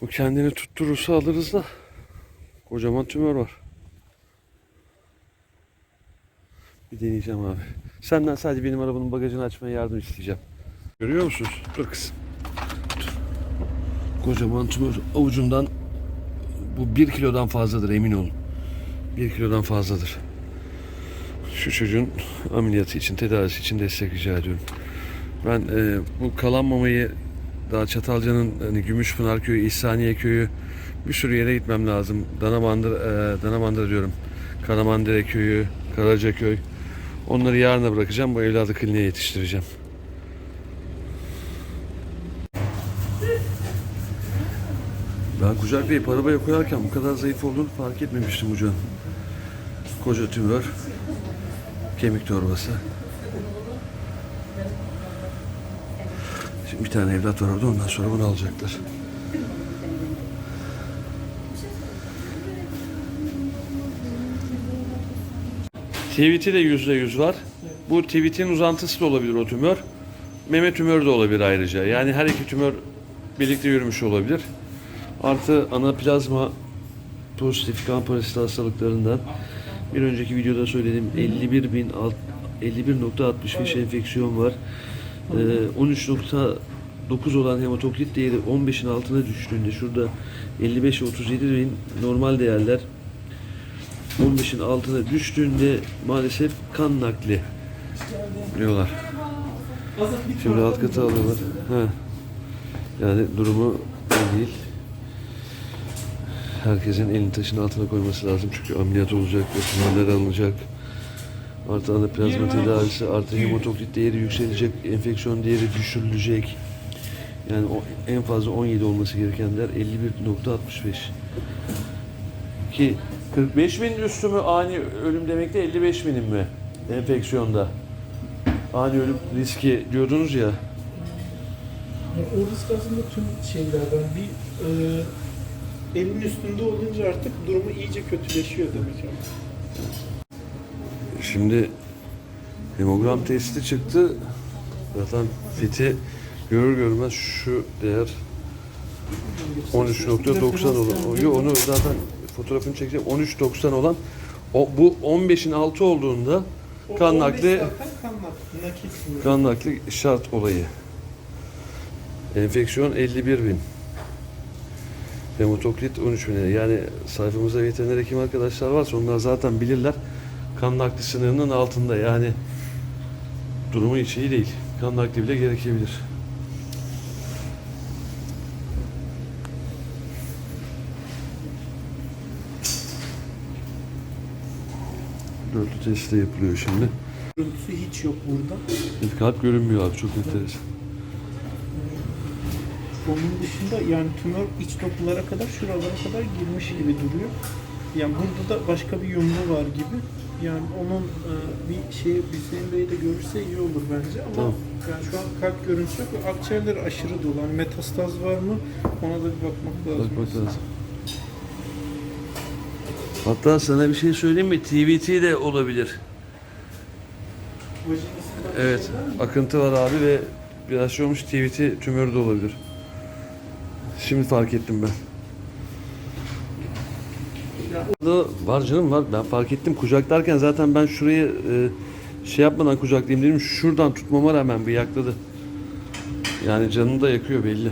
Bu kendini tutturursa alırız da. Kocaman tümör var. Bir deneyeceğim abi. Senden sadece benim arabanın bagajını açmaya yardım isteyeceğim. Görüyor musunuz? Dur kızım. Kocaman tümör avucundan bu bir kilodan fazladır emin olun. Bir kilodan fazladır. Şu çocuğun ameliyatı için, tedavisi için destek rica ediyorum. Ben e, bu kalan mamayı daha Çatalca'nın hani Gümüşpınar köyü, İhsaniye köyü bir sürü yere gitmem lazım. Danamandır, e, Danamandır diyorum. Karamandere köyü, Karacaköy. Onları yarına bırakacağım. Bu evladı kliniğe yetiştireceğim. Ben kucaklayıp arabaya koyarken bu kadar zayıf olduğunu fark etmemiştim hocam. Koca tümör, kemik torbası. Bir tane evlat var orada ondan sonra bunu alacaklar. TVT de yüzde yüz var. Bu TVT'nin uzantısı da olabilir o tümör. Meme tümörü de olabilir ayrıca. Yani her iki tümör birlikte yürümüş olabilir. Artı anaplazma pozitif kan parasiti hastalıklarından bir önceki videoda söylediğim 51 bin 51.65 enfeksiyon var. Ee, 13.9 olan hematokrit değeri 15'in altına düştüğünde şurada 55 37 bin normal değerler 15'in altına düştüğünde maalesef kan nakli diyorlar. Şimdi alt katı alıyorlar. Ha. Yani durumu değil. Herkesin elini taşın altına koyması lazım çünkü ameliyat olacak, tümörler alınacak. Artı anaplazma tedavisi, artı hematokrit değeri yükselecek, enfeksiyon değeri düşürülecek. Yani o, en fazla 17 olması gerekenler 51.65. Ki 45 bin üstü mü ani ölüm demekte 55 binin mi enfeksiyonda? Ani ölüm riski diyordunuz ya. Yani o risk aslında tüm şeylerden bir e, elin üstünde olunca artık durumu iyice kötüleşiyor demek yani. Şimdi hemogram testi çıktı. Zaten fiti görür görmez şu değer 13.90 olan. Yo, onu zaten fotoğrafını çekeceğim. 13.90 olan o, bu 15'in altı olduğunda O kan 15 nakli kan nakli, şart olayı. Enfeksiyon 51 bin. Hematokrit 13 bin. Yani sayfamızda veteriner hekim arkadaşlar varsa onlar zaten bilirler. Kan nakli sınırının altında yani durumu hiç iyi değil. Kan nakli bile gerekebilir. Dörtlü testi de yapılıyor şimdi. görüntüsü hiç yok burada. Kalp görünmüyor abi çok enteresan. Onun dışında yani tümör iç dokulara kadar şuralara kadar girmiş gibi duruyor. Yani burada da başka bir yumru var gibi. Yani onun e, bir şeyi Hüseyin Bey de görürse iyi olur bence ama Tamam. yani şu an kalp görüntüsü yok ve akciğerleri aşırı dolu. Yani metastaz var mı? Ona da bir bakmak lazım. Bakmak lazım. Hatta sana bir şey söyleyeyim mi? TVT de olabilir. Vajinasında bir Evet. şey var mı? Akıntı var abi ve biraz şey olmuş TVT tümörü de olabilir. Şimdi fark ettim ben. Var canım var. Ben fark ettim. Kucaklarken zaten ben şurayı e, şey yapmadan kucaklayayım dedim. Şuradan tutmama rağmen bir yakladı. Yani canını da yakıyor belli.